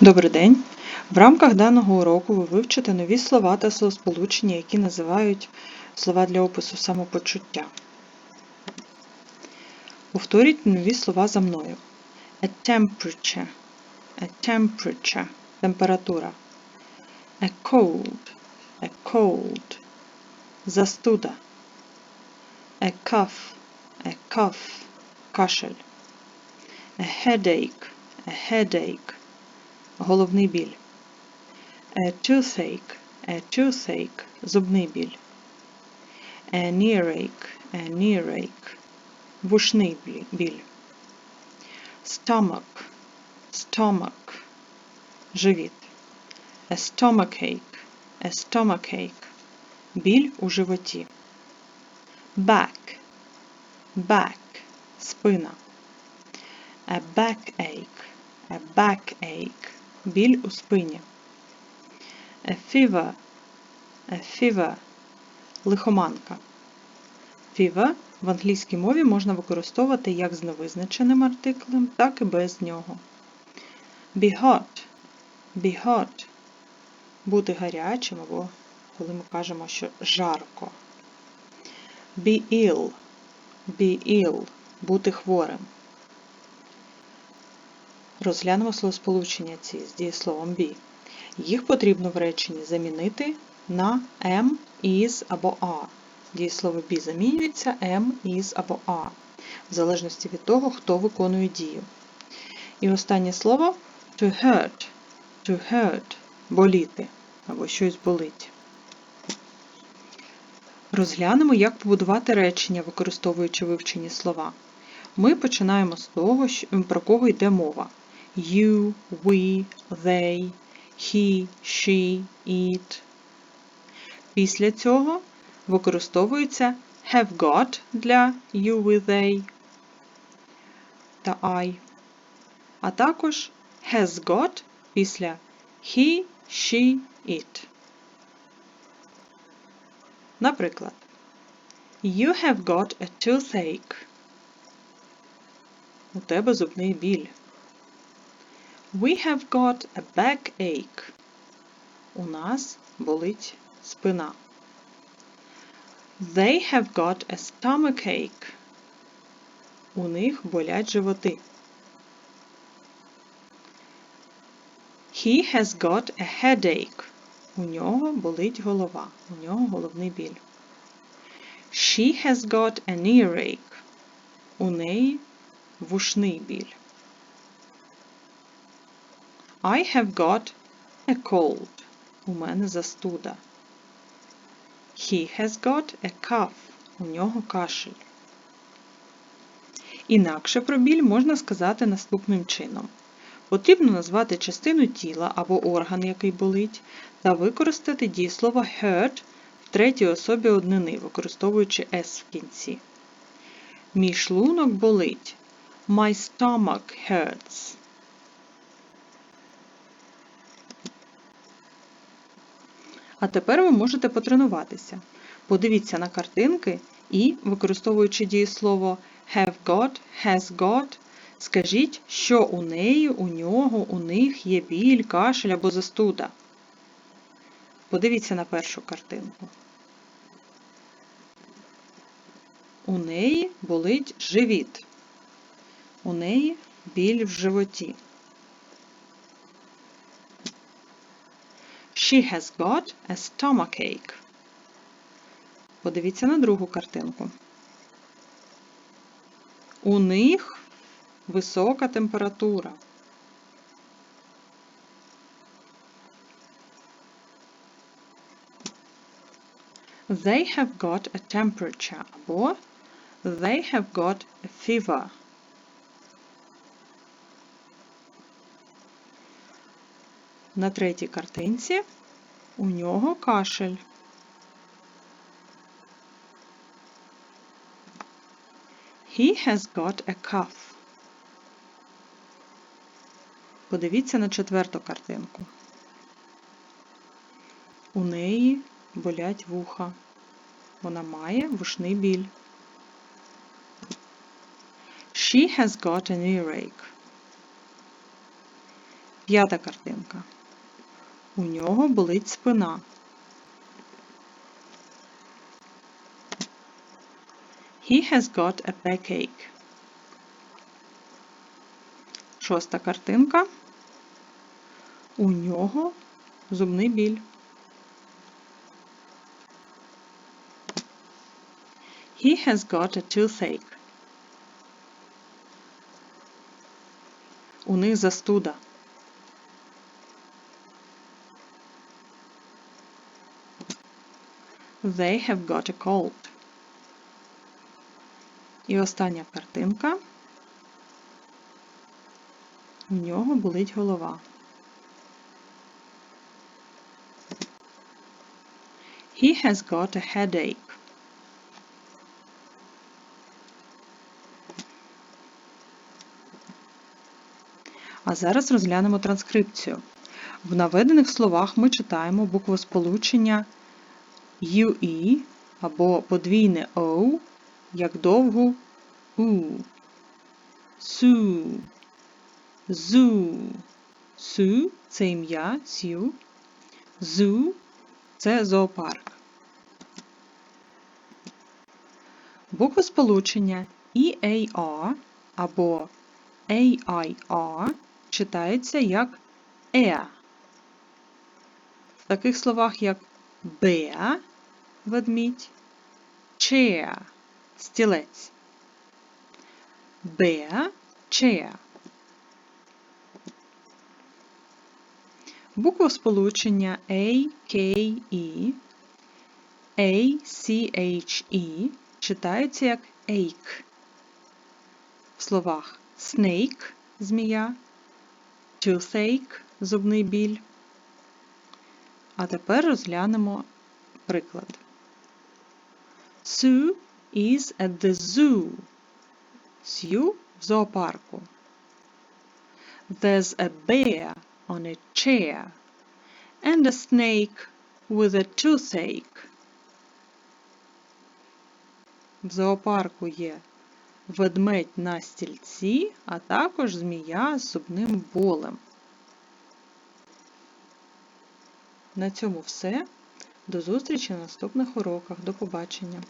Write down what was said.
Добрий день! В рамках даного уроку ви вивчите нові слова та словосполучення, які називають слова для опису самопочуття. Повторіть нові слова за мною. A temperature. A temperature. Температура. A cold. A cold. Застуда. A cough. A cough. Кашель. A headache. A headache. Головний біль. A toothache. A toothache. Зубний біль. An earache. An earache. Вушний біль- біль. Stomach. Stomach. Живіт. A stomachache. A stomachache. Біль у животі. Back. Back. Спина. A backache. A backache. Біль у спині. A fever. A fever. Лихоманка. Fever в англійській мові можна використовувати як з невизначеним артиклем, так і без нього. Be hot. Be hot. Бути гарячим або коли ми кажемо, що жарко. Be ill. Be ill. Бути хворим. Розглянемо словосполучення ці з дієсловом be. Їх потрібно в реченні замінити на am, is або are. Дієслово be замінюється am, is або are, в залежності від того, хто виконує дію. І останнє слово to hurt. To hurt боліти або щось болить. Розглянемо, як побудувати речення, використовуючи вивчені слова. Ми починаємо з того, про кого йде мова. You, we, they, he, she, it. Після цього використовується have got для you, we, they та I, а також has got після he, she, it. Наприклад, You have got a toothache. У тебе зубний біль. We have got a backache. У нас болить спина. They have got a stomachache. У них болять животи. He has got a headache. У нього болить голова. У нього головний біль. She has got an earache. У неї вушний біль. I have got a cold. У мене застуда. He has got a cough. У нього кашель. Інакше про біль можна сказати наступним чином. Потрібно назвати частину тіла або орган, який болить, та використати дієслово hurt в третій особі однини, використовуючи s в кінці. Мій шлунок болить. My stomach hurts. А тепер ви можете потренуватися. Подивіться на картинки і, використовуючи дієслово have got, has got, скажіть, що у неї, у нього, у них є біль, кашель або застуда. Подивіться на першу картинку. У неї болить живіт. У неї біль в животі. She has got a stomachache. Подивіться на другу картинку. У них висока температура. They have got a temperature або They have got a fever. На третій картинці у нього кашель. He has got a cough. Подивіться на четверту картинку. У неї болять вуха. Вона має вушний біль. She has got an earache. П'ята картинка. У нього болить спина. He has got a backache. Шоста картинка. У нього зубний біль. He has got a toothache. У них застуда. They have got a cold. І остання картинка. У нього болить голова. He has got a headache. А зараз розглянемо транскрипцію. В наведених словах ми читаємо буквосполучення UE або подвійне O як довгу У. Су. Зу. Су це ім'я Сю. Зу це зоопарк. Буквосполучення EAR або AIR читається як «еа». В таких словах, як bear – ведмідь, chair – стілець. Bear – chair. Буквосполучення AKE, ACHE читається як ache. В словах snake – змія, toothache – зубний біль. А тепер розглянемо приклад. Sue is at the zoo. Сью в зоопарку. There's a bear on a chair and a snake with a toothache. В зоопарку є ведмедь на стільці, а також змія з зубним болем. На цьому все. До зустрічі на наступних уроках. До побачення!